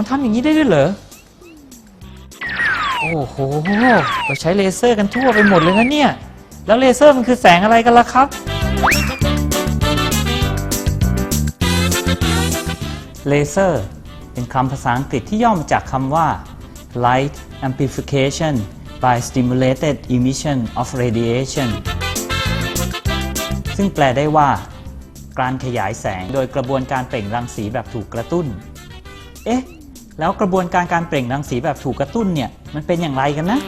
มันทำอย่างนี้ได้ด้วยเหรอ โอ้โห เราใช้เลเซอร์กันทั่วไปหมดเลยนะเนี่ย แล้วเลเซอร์มันคือแสงอะไรกันล่ะครับ เลเซอร์เป็นคำภาษาอังกฤษที่ย่อมาจากคำว่า light amplification by stimulated emission of radiation ซึ่งแปลได้ว่า การขยายแสงโดยกระบวนการเปล่งรังสีแบบถูกกระตุ้น เอ๊ะ แล้วกระบวนการการเปล่งรังสีแบบถูกกระตุ้นเนี่ยมันเป็นอย่างไรกันนะ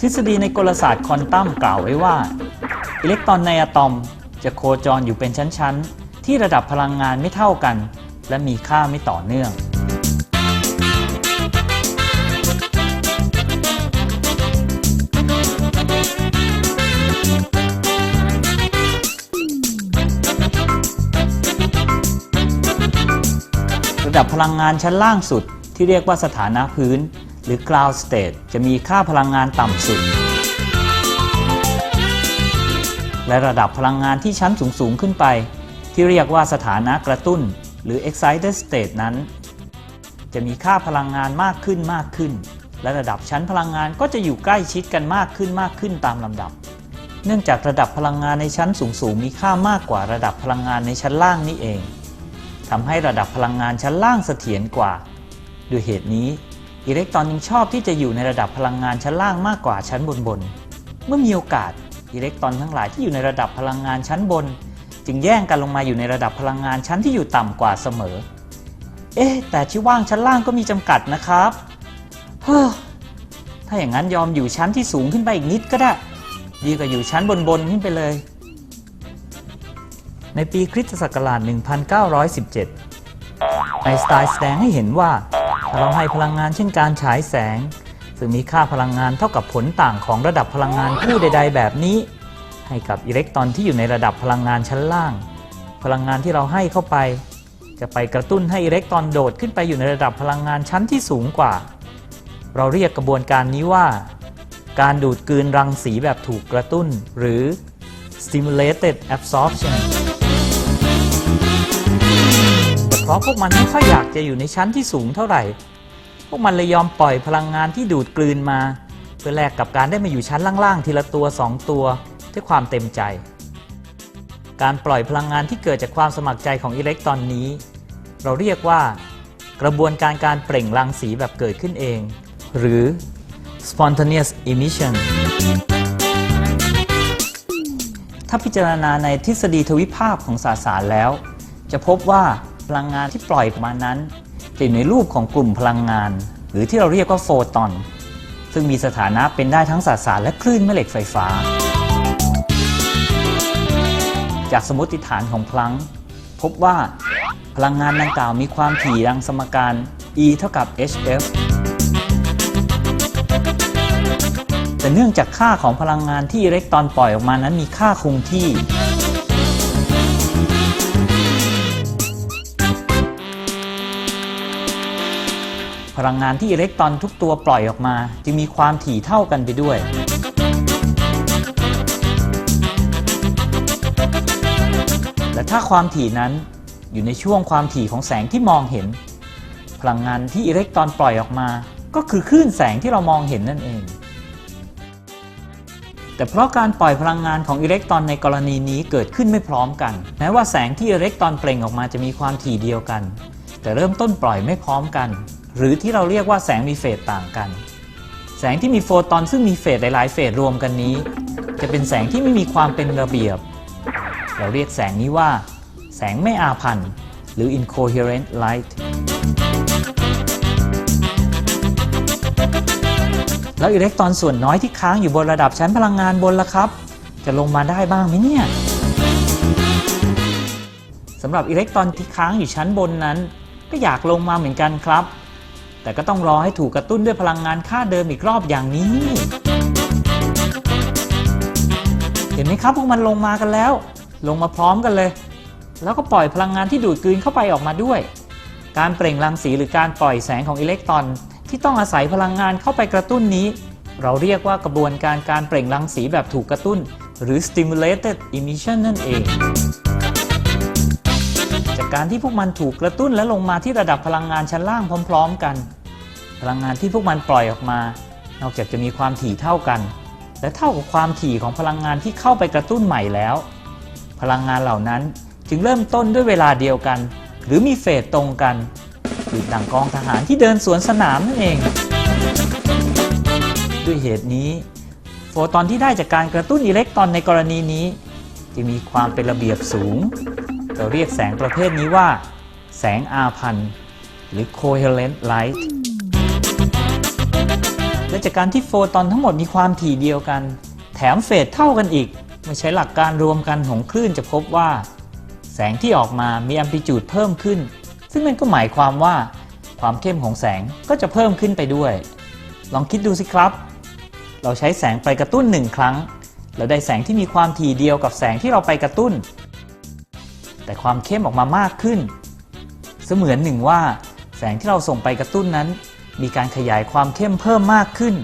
ทฤษฎีในกลศาสตร์ควอนตัมกล่าวไว้ว่า อิเล็กตรอนในอะตอมจะโคจรอยู่เป็นชั้น ๆ ที่ระดับพลังงานไม่เท่ากัน และมีค่าไม่ต่อเนื่อง ดับพลังงานชั้นล่างสุด ที่เรียกว่าสถานะพื้น หรือ ground state จะมีค่าพลังงานต่ำสุด และระดับพลังงานที่ชั้นสูงสูงๆขึ้นไป ที่เรียกว่าสถานะกระตุ้น หรือ excited state นั้น จะมีค่าพลังงานมากขึ้นมากขึ้น และระดับชั้นพลังงานก็จะอยู่ใกล้ชิดกันมากขึ้นมากขึ้นตามลำดับ เนื่องจากระดับพลังงานในชั้นสูงสูงๆมีค่ามากกว่าระดับพลังงานในชั้นล่างนี่เอง ทำให้ระดับพลังงานชั้นล่างเสถียรกว่า ด้วยเหตุนี้อิเล็กตรอนยังชอบที่จะอยู่ในระดับพลังงานชั้นล่างมากกว่าชั้นบนบน เมื่อมีโอกาสอิเล็กตรอนทั้งหลายที่อยู่ในระดับพลังงานชั้นบน จึงแย่งกันลงมาอยู่ในระดับพลังงานชั้นที่อยู่ต่ำกว่าเสมอ เอ๊ะ แต่ที่ว่างชั้นล่างก็มีจำกัดนะครับเฮ้อถ้าอย่างนั้นยอมอยู่ชั้นที่สูงขึ้นไปอีกนิดก็ได้ ดีกว่าอยู่ชั้นบนๆขึ้นไปเลย ในปีคริสตศักราช 1917 ไอน์สไตน์แสดงให้เห็นว่า ถ้าเราให้พลังงานเช่นการฉายแสง ซึ่งมีค่าพลังงานเท่ากับผลต่างของระดับพลังงานคู่ใด ๆ แบบนี้ ให้กับอิเล็กตรอนที่อยู่ในระดับพลังงานชั้นล่าง พลังงานที่เราให้เข้าไป จะไปกระตุ้นให้อิเล็กตรอนโดดขึ้นไปอยู่ในระดับพลังงานชั้นที่สูงกว่า เราเรียกกระบวนการนี้ว่าการดูดกลืนรังสีแบบถูกกระตุ้น หรือ stimulated absorption เพราะพวกมันไม่ค่อยอยากจะอยู่ในชั้นที่สูงเท่าไหร่ พวกมันเลยยอมปล่อยพลังงานที่ดูดกลืนมา เพื่อแลกกับการได้มาอยู่ชั้นล่างๆทีละตัว 2 ตัวด้วยความเต็มใจ การปล่อยพลังงานที่เกิดจากความสมัครใจของอิเล็กตรอนนี้ เราเรียกว่า กระบวนการการเปล่งรังสีแบบเกิดขึ้นเอง หรือ spontaneous emission ถ้าพิจารณาในทฤษฎีทวิภาคของสสารแล้ว จะพบว่า พลังงานที่ปล่อยออกมานั้นจะอยู่ในรูปของกลุ่มพลังงาน หรือที่เราเรียกว่าโฟตอน ซึ่งมีสถานะเป็นได้ทั้งสสารและคลื่นแม่เหล็กไฟฟ้า จากสมมติฐานของพลังพบว่าพลังงานดังกล่าวมีความถี่ดังสมการ E เท่ากับ hf แต่เนื่องจากค่าของพลังงานที่อิเล็กตรอนปล่อยออกมานั้นมีค่าคงที่ พลังงานที่อิเล็กตรอนทุกตัวปล่อยออกมา จึงมีความถี่เท่ากันไปด้วย และถ้าความถี่นั้นอยู่ในช่วงความถี่ของแสงที่มองเห็น พลังงานที่อิเล็กตรอนปล่อยออกมา ก็คือคลื่นแสงที่เรามองเห็นนั่นเอง แต่เพราะการปล่อยพลังงานของอิเล็กตรอนในกรณีนี้เกิดขึ้นไม่พร้อมกัน แม้ว่าแสงที่อิเล็กตรอนเปล่งออกมาจะมีความถี่เดียวกัน แต่เริ่มต้นปล่อยไม่พร้อมกัน หรือที่เราเรียกว่าแสงมีเฟสต่างกัน แสงที่มีโฟตอนซึ่งมีเฟสหลายๆเฟสรวมกันนี้ จะเป็นแสงที่ไม่มีความเป็นระเบียบ เราเรียกแสงนี้ว่า แสงไม่อาพันธ์หรือ incoherent light แล้วอิเล็กตรอนส่วนน้อยที่ค้างอยู่บนระดับชั้นพลังงานบนล่ะครับ จะลงมาได้บ้างไหมเนี่ยสำหรับอิเล็กตรอนที่ค้างอยู่ชั้นบนนั้น ก็อยากลงมาเหมือนกันครับ แต่ก็ต้องรอให้ถูกกระตุ้นด้วยพลังงานค่าเดิมอีกรอบอย่างนี้ เห็นไหมครับพวกมันลงมากันแล้ว ลงมาพร้อมกันเลย แล้วก็ปล่อยพลังงานที่ดูดกลืนเข้าไปออกมาด้วย การเปล่งรังสีหรือการปล่อยแสงของอิเล็กตรอน ที่ต้องอาศัยพลังงานเข้าไปกระตุ้นนี้ เราเรียกว่ากระบวนการการเปล่งรังสีแบบถูกกระตุ้น หรือ stimulated emission นั่นเอง การที่พวกมันถูกกระตุ้นและลงมาที่ระดับพลังงานชั้นล่างพร้อม ๆ กัน พลังงานที่พวกมันปล่อยออกมา นอกจากจะมีความถี่เท่ากัน และเท่ากับความถี่ของพลังงานที่เข้าไปกระตุ้นใหม่แล้ว พลังงานเหล่านั้นจึงเริ่มต้นด้วยเวลาเดียวกัน หรือมีเฟสตรงกันคือดังกองทหารที่เดินสวนสนามนั่นเอง ด้วยเหตุนี้ โฟตอนที่ได้จากการกระตุ้นอิเล็กตรอนในกรณีนี้ จะมีความเป็นระเบียบสูง เราเรียกแสงประเภทนี้ว่า แสงอาพันธ์หรือ coherent light และจากการที่โฟตอนทั้งหมดมีความถี่เดียวกัน แถมเฟสเท่ากันอีกเมื่อใช้หลักการรวมกันของคลื่นจะพบว่า แสงที่ออกมามีแอมพลิจูดเพิ่มขึ้น ซึ่งมันก็หมายความว่า ความเข้มของแสงก็จะเพิ่มขึ้นไปด้วย ลองคิดดูสิครับ เราใช้แสงไปกระตุ้นหนึ่งครั้ง แล้วได้แสงที่มีความถี่เดียวกับแสงที่เราไปกระตุ้น แต่ความเข้มออกมามากขึ้น เสมือนหนึ่งว่า แสงที่เราส่งไปกระตุ้นนั้น มีการขยายความเข้มเพิ่มมากขึ้น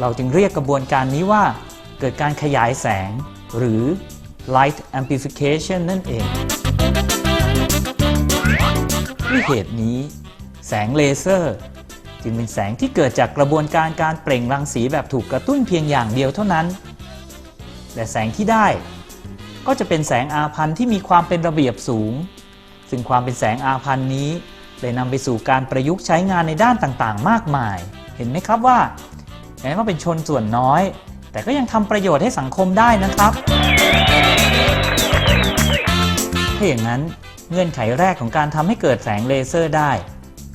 เราจึงเรียกกระบวนการนี้ว่า เกิดการขยายแสง หรือ light amplification นั่นเองด้วยเหตุนี้ แสงเลเซอร์ จึงเป็นแสงที่เกิดจากกระบวนการการเปล่งรังสีแบบถูกกระตุ้นเพียงอย่างเดียวเท่านั้น และแสงที่ได้ ก็จะเป็นแสงอาพันธ์ที่มีความเป็นระเบียบสูง ซึ่งความเป็นแสงอาพันธ์นี้ได้นำไปสู่การประยุกต์ใช้งานในด้านต่างๆ มากมาย เห็นไหมครับว่าแม้ว่าเป็นชนส่วนน้อย แต่ก็ยังทำประโยชน์ให้สังคมได้นะครับถ้าอย่างนั้นเงื่อนไขแรกของการทำให้เกิดแสงเลเซอร์ได้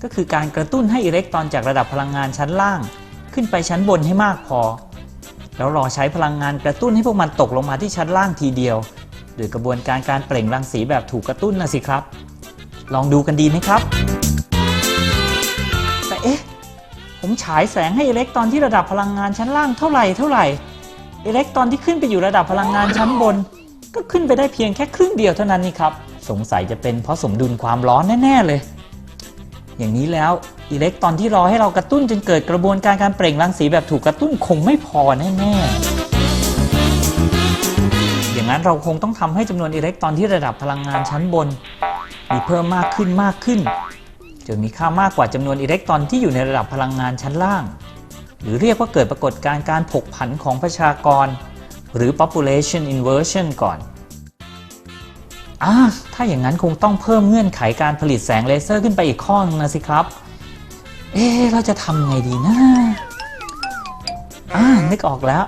ก็คือการกระตุ้นให้อิเล็กตรอนจากระดับพลังงานชั้นล่าง ขึ้นไปชั้นบนให้มากพอ แล้วรอใช้พลังงานกระตุ้นให้พวกมันตกลงมาที่ชั้นล่างทีเดียว โดยกระบวนการการเปล่งรังสีแบบถูกกระตุ้นนะสิครับ ลองดูกันดีไหมครับ แต่เอ๊ะ ผมฉายแสงให้อิเล็กตรอนที่ระดับพลังงานชั้นล่างเท่าไหร่เท่าไหร่อิเล็กตรอนที่ขึ้นไปอยู่ระดับพลังงานชั้นบน ก็ขึ้นไปได้เพียงแค่ครึ่งเดียวเท่านั้นนี่ครับ สงสัยจะเป็นเพราะสมดุลความร้อนแน่ ๆ เลย อย่างนี้แล้วอิเล็กตรอนที่รอให้เรากระตุ้นจนเกิดกระบวนการการเปล่งรังสีแบบถูกกระตุ้นคงไม่พอแน่ๆ อย่างนั้นเราคงต้องทำให้จำนวนอิเล็กตรอนที่ระดับพลังงานชั้นบน มีเพิ่มมากขึ้นมากขึ้น จนมีค่ามากกว่าจำนวนอิเล็กตรอนที่อยู่ในระดับพลังงานชั้นล่าง หรือเรียกว่าเกิดปรากฏการณ์การผกผันของประชากร หรือ population inversion ก่อนอ่าถ้าอย่างนั้นคงต้องเพิ่มเงื่อนไขการผลิตแสงเลเซอร์ขึ้นไปอีกข้อนึงนะสิครับ เอ๊ะเราจะทำไงดีนะอ่านึกออกแล้ว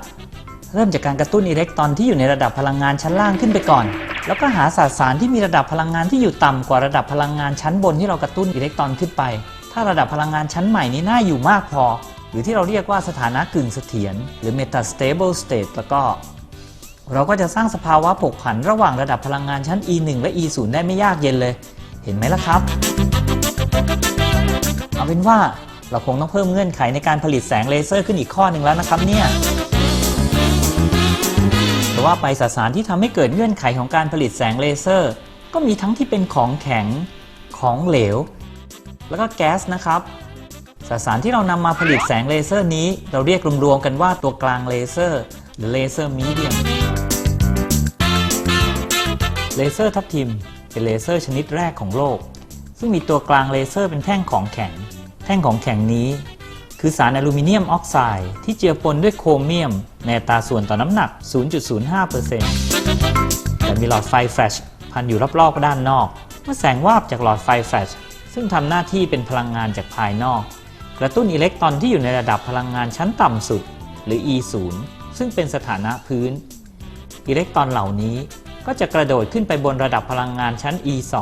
เริ่มจากการกระตุ้นอิเล็กตรอนที่อยู่ในระดับพลังงานชั้นล่างขึ้นไปก่อน แล้วก็หาสสารที่มีระดับพลังงานที่อยู่ต่ำกว่าระดับพลังงานชั้นบนที่เรากระตุ้นอิเล็กตรอนขึ้นไป ถ้าระดับพลังงานชั้นใหม่นี้น่าอยู่มากพอ หรือที่เราเรียกว่าสถานะกึ่งเสถียรหรือ metastable state แล้วก็ เราก็จะสร้างสภาวะผกผันระหว่างระดับพลังงานชั้น E1 และ E0 ได้ไม่ยากเย็นเลย เห็นไหมล่ะครับ เอาเป็นว่าเราคงต้องเพิ่มเงื่อนไขในการผลิตแสงเลเซอร์ขึ้นอีกข้อหนึ่งแล้วนะครับเนี่ย แต่ว่าไปสสารที่ทำให้เกิดเงื่อนไขของการผลิตแสงเลเซอร์ ก็มีทั้งที่เป็นของแข็งของเหลว แล้วก็แก๊สนะครับสสารที่เรานำมาผลิตแสงเลเซอร์นี้ เราเรียกรวมๆกันว่าตัวกลางเลเซอร์ หรือเลเซอร์มีเดียมเลเซอร์ทับทิมเป็นเลเซอร์ชนิดแรกของโลก ซึ่งมีตัวกลางเลเซอร์เป็นแท่งของแข็ง แท่งของแข็งนี้ คือสารอลูมิเนียมออกไซด์ที่เจือปนด้วยโครเมียม ในตาส่วนต่อน้ำหนัก 0.05%และมีหลอดไฟแฟลชพันอยู่รอบๆด้านนอก เมื่อแสงวาบจากหลอดไฟแฟลชซึ่งทำหน้าที่เป็นพลังงานจากภายนอก กระตุ้นอิเล็กตรอนที่อยู่ในระดับพลังงานชั้นต่ำสุด หรือ E0 ซึ่งเป็นสถานะพื้น อิเล็กตรอนเหล่านี้ก็จะกระโดดขึ้นไปบนระดับพลังงานชั้น E2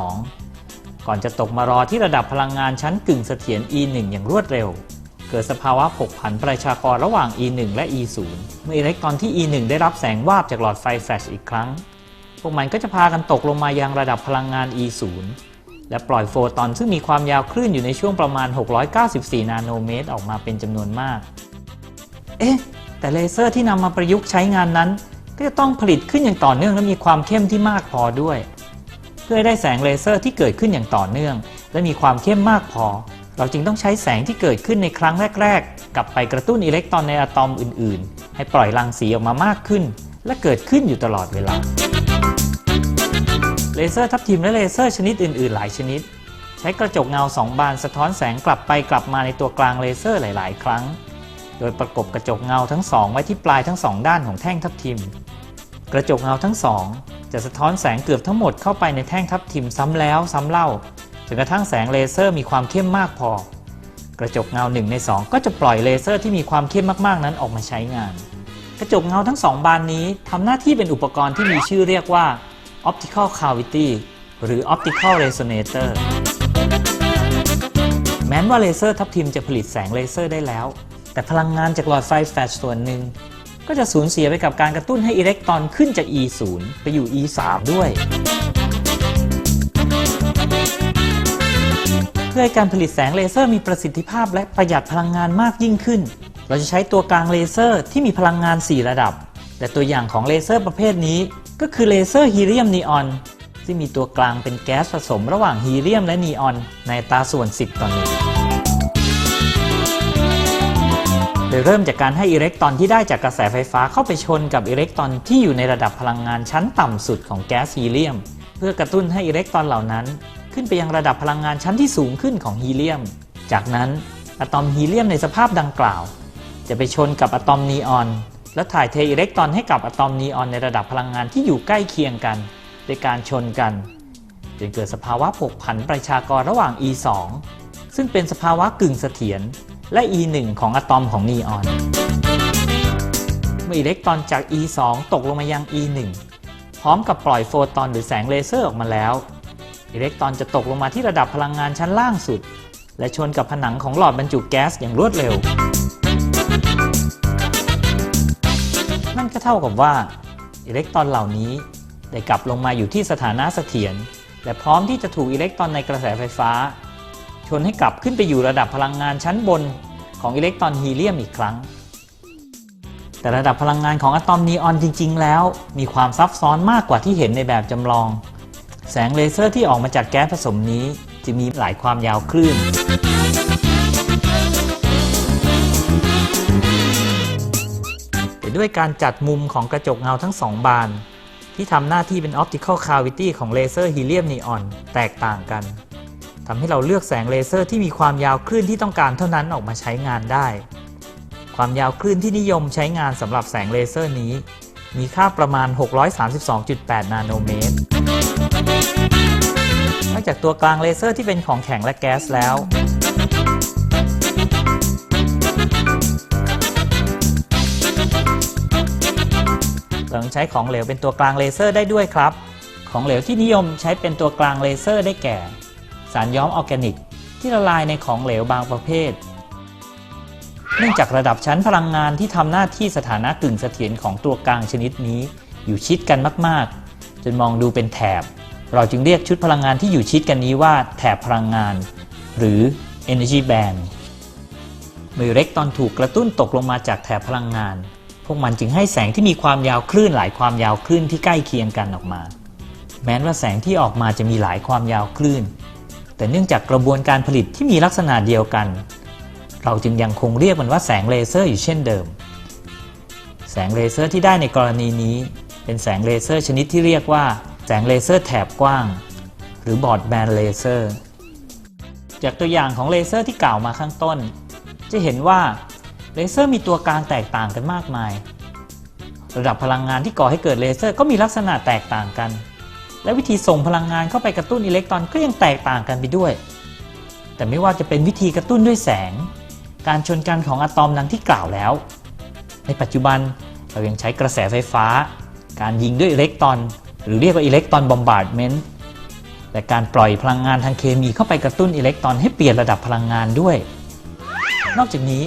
ก่อนจะตกมารอที่ระดับพลังงานชั้นกึ่งเสถียร E1 อย่างรวดเร็ว เกิดสภาวะผกผันประชากรระหว่าง E1 และ E0 เมื่ออิเล็กตรอนที่ E1 ได้รับแสงวาบจากหลอดไฟแฟลชอีกครั้ง พวกมันก็จะพากันตกลงมายังระดับพลังงาน E0 และปล่อยโฟตอนซึ่งมีความยาวคลื่นอยู่ในช่วงประมาณ 694 นาโนเมตร ออกมาเป็นจำนวนมาก เอ๊ะ แต่เลเซอร์ที่นำมาประยุกต์ใช้งานนั้น ก็จะต้องผลิตขึ้นอย่างต่อเนื่องและมีความเข้มที่มากพอด้วย เพื่อได้แสงเลเซอร์ที่เกิดขึ้นอย่างต่อเนื่อง และมีความเข้มมากพอ เราจึงต้องใช้แสงที่เกิดขึ้นในครั้งแรก ๆ กลับไปกระตุ้นอิเล็กตรอนในอะตอมอื่น ๆ ให้ปล่อยรังสีออกมามากขึ้น และเกิดขึ้นอยู่ตลอดเวลา เลเซอร์ทับทิมและเลเซอร์ชนิดอื่น ๆ หลายชนิด ใช้กระจกเงาสองบานสะท้อนแสงกลับไปกลับมาในตัวกลางเลเซอร์หลาย ๆ ครั้ง โดยประกบกระจกเงาทั้งสองไว้ที่ปลายทั้งสองด้านของแท่งทับทิม กระจกเงาทั้งสองจะสะท้อนแสงเกือบทั้งหมดเข้าไปในแท่งทับทิมซ้ำแล้วซ้ำเล่า จนกระทั่งแสงเลเซอร์มีความเข้มมากพอ กระจกเงา1ใน 2 ก็จะปล่อยเลเซอร์ที่มีความเข้มมากๆนั้นออกมาใช้งาน กระจกเงาทั้งสองบานนี้ทำหน้าที่เป็นอุปกรณ์ที่มีชื่อเรียกว่า optical cavity หรือ optical resonator แม้นว่าเลเซอร์ทับทิมจะผลิตแสงเลเซอร์ได้แล้ว แต่พลังงานจากหลอดไฟแฟลชส่วนหนึ่งก็จะสูญเสียไปกับการกระตุ้นให้อิเล็กตรอนขึ้นจาก E0 ไปอยู่ E3 ด้วย พื่อให้การผลิตแสงเลเซอร์มีประสิทธิภาพและประหยัดพลังงานมากยิ่งขึ้น เราจะใช้ตัวกลางเลเซอร์ที่มีพลังงาน 4 ระดับแต่ตัวอย่างของเลเซอร์ประเภทนี้ ก็คือเลเซอร์ฮีเลียมนีออนซึ่มีตัวกลางเป็นแก๊สผสมระหว่างฮีเลียมและนีออนในตาส่วน 10 ต่อ1โดยเริ่มจากการให้อิเล็กตรอนที่ได้จากกระแสไฟฟ้าเข้าไปชนกับอิเล็กตรอนที่อยู่ในระดับพลังงานชั้นต่ำสุดของแก๊สฮีเลียม เพื่อกระตุ้นให้อิเล็กตรอนเหล่านั้น ขึ้นไปยังระดับพลังงานชั้นที่สูงขึ้นของฮีเลียม จากนั้นอะตอมฮีเลียมในสภาพดังกล่าว จะไปชนกับอะตอมนีออน และถ่ายเทอิเล็กตรอนให้กับอะตอมนีออนในระดับพลังงานที่อยู่ใกล้เคียงกันโดยการชนกันจนเกิดสภาวะผกผันประชากรระหว่าง E2 ซึ่งเป็นสภาวะกึ่งเสถียรและ E1 ของอะตอมของนีออน เมื่ออิเล็กตรอนจาก E2 ตกลงมายัง E1 พร้อมกับปล่อยโฟตอนหรือแสงเลเซอร์ออกมาแล้ว อิเล็กตรอนจะตกลงมาที่ระดับพลังงานชั้นล่างสุด และชนกับผนังของหลอดบรรจุแก๊สอย่างรวดเร็ว นั่นก็เท่ากับว่าอิเล็กตรอนเหล่านี้ได้กลับลงมาอยู่ที่สถานะเสถียรและพร้อมที่จะถูกอิเล็กตรอนในกระแสไฟฟ้า ชนให้กลับขึ้นไปอยู่ระดับพลังงานชั้นบนของอิเล็กตรอนฮีเลียมอีกครั้ง แต่ระดับพลังงานของอะตอมนีออนจริง ๆ แล้ว มีความซับซ้อนมากกว่าที่เห็นในแบบจำลอง แสงเลเซอร์ที่ออกมาจากแก๊สผสมนี้ จะมีหลายความยาวคลื่น แต่ด้วยการจัดมุมของกระจกเงาทั้งสองบาน ที่ทำหน้าที่เป็น optical cavity ของเลเซอร์ฮีเลียมนีออนแตกต่างกันทำให้เราเลือกแสงเลเซอร์ที่มีความยาวคลื่นที่ต้องการเท่านั้นออกมาใช้งานได้ ความยาวคลื่นที่นิยมใช้งานสำหรับแสงเลเซอร์นี้ มีค่าประมาณ 632.8 นาโนเมตร นอกจากตัวกลางเลเซอร์ที่เป็นของแข็งและแก๊สแล้ว เรายังใช้ของเหลวเป็นตัวกลางเลเซอร์ได้ด้วยครับ ของเหลวที่นิยมใช้เป็นตัวกลางเลเซอร์ได้แก่ สารย้อมออร์แกนิก ที่ละลายในของเหลวบางประเภท เนื่องจากระดับชั้นพลังงานที่ทำหน้าที่สถานะกึ่งเสถียรของตัวกลางชนิดนี้ อยู่ชิดกันมาก ๆ จนมองดูเป็นแถบ เราจึงเรียกชุดพลังงานที่อยู่ชิดกันนี้ว่าแถบพลังงาน หรือ energy band เมื่ออิเล็กตรอนถูกกระตุ้นตกลงมาจากแถบพลังงาน พวกมันจึงให้แสงที่มีความยาวคลื่นหลายความยาวคลื่นที่ใกล้เคียงกันออกมา แม้ว่าแสงที่ออกมาจะมีหลายความยาวคลื่น แต่เนื่องจากกระบวนการผลิตที่มีลักษณะเดียวกัน เราจึงยังคงเรียกมันว่าแสงเลเซอร์อยู่เช่นเดิม แสงเลเซอร์ที่ได้ในกรณีนี้ เป็นแสงเลเซอร์ชนิดที่เรียกว่า แสงเลเซอร์แถบกว้าง หรือบอร์ดแบนเลเซอร์จากตัวอย่างของเลเซอร์ที่กล่าวมาข้างต้น จะเห็นว่าเลเซอร์มีตัวกลางแตกต่างกันมากมาย ระดับพลังงานที่ก่อให้เกิดเลเซอร์ก็มีลักษณะแตกต่างกัน และวิธีส่งพลังงานเข้าไปกระตุ้นอิเล็กตรอนก็ยังแตกต่างกันไปด้วย แต่ไม่ว่าจะเป็นวิธีกระตุ้นด้วยแสง การชนกันของอะตอมดังที่กล่าวแล้ว ในปัจจุบันเรายังใช้กระแสไฟฟ้า การยิงด้วยอิเล็กตรอน หรือเรียกว่าอิเล็กตรอนบอมบาร์ดเมนต์และการปล่อยพลังงานทางเคมีเข้าไปกระตุ้นอิเล็กตรอนให้เปลี่ยนระดับพลังงานด้วย นอกจากนี้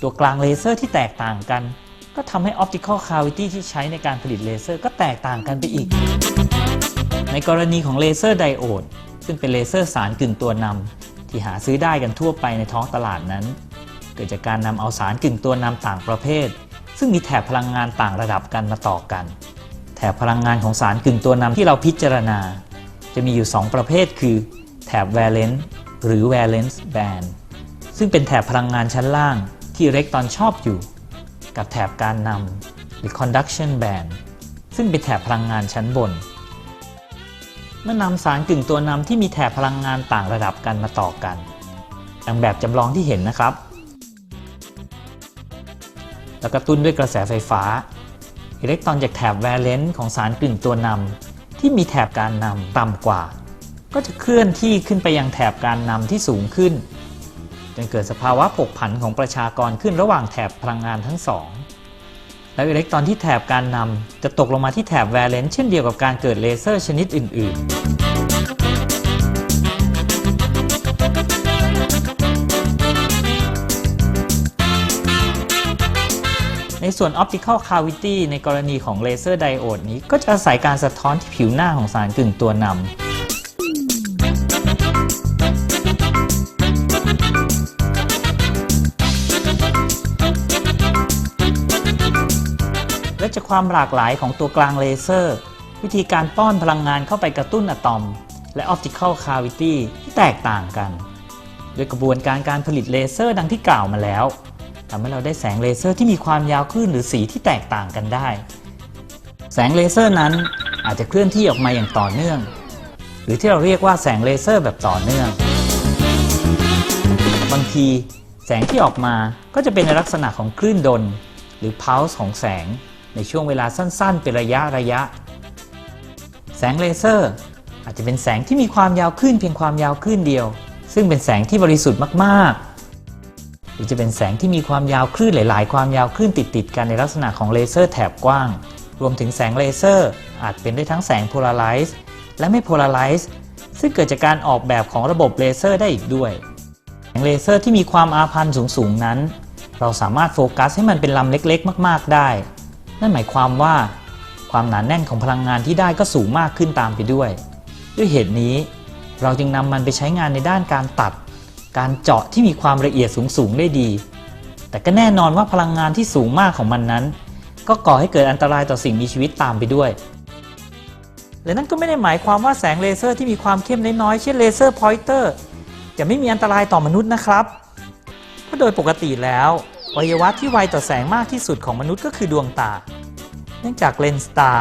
ตัวกลางเลเซอร์ที่แตกต่างกัน ก็ทำให้ optical cavity ที่ใช้ในการผลิตเลเซอร์ก็แตกต่างกันไปอีก ในกรณีของเลเซอร์ไดโอดซึ่งเป็นเลเซอร์สารกึ่งตัวนำที่หาซื้อได้กันทั่วไปในท้องตลาดนั้น เกิดจากการนำเอาสารกึ่งตัวนำต่างประเภท ซึ่งมีแถบพลังงานต่างระดับกันมาต่อกัน ถบพลังงานของสารกึ่งตัวนำที่เราพิจารณา จะมีอยู่ 2 ประเภทคือ แถบ valence หรือ valence band ซึ่งเป็นแถบพลังงานชั้นล่างที่อิเล็กตรอนชอบอยู่ กับแถบการนำหรือ conduction band ซึ่งเป็นแถบพลังงานชั้นบน เมื่อนำสารกึ่งตัวนำที่มีแถบพลังงานต่างระดับกันมาต่อกันดังแบบจำลองที่เห็นนะครับ แล้วกระตุ้นด้วยกระแสไฟฟ้า อิเล็กตรอนจากแถบแวเลนซ์ของสารกลิ่นตัวนำที่มีแถบการนำต่ำกว่า ก็จะเคลื่อนที่ขึ้นไปยังแถบการนำที่สูงขึ้น จนเกิดสภาวะผกผันของประชากรขึ้นระหว่างแถบพลังงานทั้งสองแล้วอิเล็กตรอนที่แถบการนำจะตกลงมาที่แถบแวเลนซ์เช่นเดียวกับการเกิดเลเซอร์ชนิดอื่น ๆ ส่วน Optical Cavity ในกรณีของเลเซอร์ไดโอดนี้ ก็จะอาศัยการสะท้อนที่ผิวหน้าของสารกึ่งตัวนำและจากความหลากหลายของตัวกลางเลเซอร์ วิธีการป้อนพลังงานเข้าไปกระตุ้นอะตอม และ Optical Cavity ที่แตกต่างกัน โดยกระบวนการการผลิตเลเซอร์ดังที่กล่าวมาแล้ว ทำให้เราได้แสงเลเซอร์ที่มีความยาวคลื่นหรือสีที่แตกต่างกันได้ แสงเลเซอร์นั้นอาจจะเคลื่อนที่ออกมาอย่างต่อเนื่อง หรือที่เราเรียกว่าแสงเลเซอร์แบบต่อเนื่อง บางทีแสงที่ออกมาก็จะเป็นในลักษณะของคลื่นดน หรือ pulse ของแสงในช่วงเวลาสั้นๆ เป็นระยะระยะ แสงเลเซอร์อาจจะเป็นแสงที่มีความยาวคลื่นเพียงความยาวคลื่นเดียว ซึ่งเป็นแสงที่บริสุทธิ์มากๆ หรือจะเป็นแสงที่มีความยาวคลื่นหลาย ๆ ความยาวคลื่นติด ๆ กันในลักษณะของเลเซอร์แถบกว้าง รวมถึงแสงเลเซอร์ อาจเป็นได้ทั้งแสงโพลาไรซ์และไม่โพลาไรซ์ซึ่งเกิดจากการออกแบบของระบบเลเซอร์ได้อีกด้วยแสงเลเซอร์ที่มีความอาพันธ์สูง ๆ นั้น เราสามารถโฟกัสให้มันเป็นลำเล็ก ๆ มาก ๆ ได้ นั่นหมายความว่าความหนาแน่นของพลังงานที่ได้ก็สูงมากขึ้นตามไปด้วย ด้วยเหตุนี้เราจึงนำมันไปใช้งานในด้านการตัด การเจาะที่มีความละเอียดสูงๆได้ดี แต่ก็แน่นอนว่าพลังงานที่สูงมากของมันนั้น ก็ก่อให้เกิดอันตรายต่อสิ่งมีชีวิตตามไปด้วย และนั่นก็ไม่ได้หมายความว่าแสงเลเซอร์ที่มีความเข้มน้อยๆเช่นเลเซอร์พอยเตอร์จะไม่มีอันตรายต่อมนุษย์นะครับเพราะโดยปกติแล้วอวัยวะที่ไวต่อแสงมากที่สุดของมนุษย์ก็คือดวงตา เนื่องจากเลนส์ตา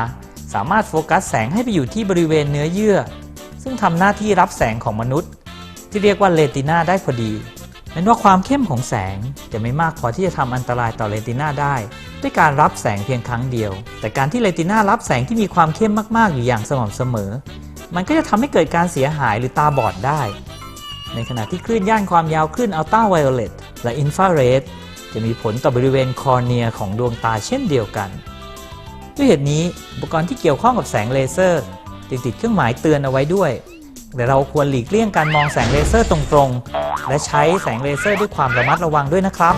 สามารถโฟกัสแสงให้ไปอยู่ที่บริเวณเนื้อเยื่อ ซึ่งทำหน้าที่รับแสงของมนุษย์ ที่เรียกว่าเรติน่าได้พอดีแม้ว่าความเข้มของแสงจะไม่มากพอที่จะทำอันตรายต่อเรติน่าได้ ด้วยการรับแสงเพียงครั้งเดียว แต่การที่เรติน่ารับแสงที่มีความเข้มมากๆอยู่อย่างสม่ำเสมอ มันก็จะทำให้เกิดการเสียหายหรือตาบอดได้ ในขณะที่คลื่นย่านความยาวคลื่นอัลตราไวโอเลตและอินฟราเรดจะมีผลต่อบริเวณคอเนียของดวงตาเช่นเดียวกัน ด้วยเหตุนี้อุปกรณ์ที่เกี่ยวข้องกับแสงเลเซอร์จึงติดเครื่องหมายเตือนเอาไว้ด้วย เดี๋ยวเราควรหลีกเลี่ยงการมองแสงเลเซอร์ตรงๆ และใช้แสงเลเซอร์ด้วยความระมัดระวังด้วยนะครับ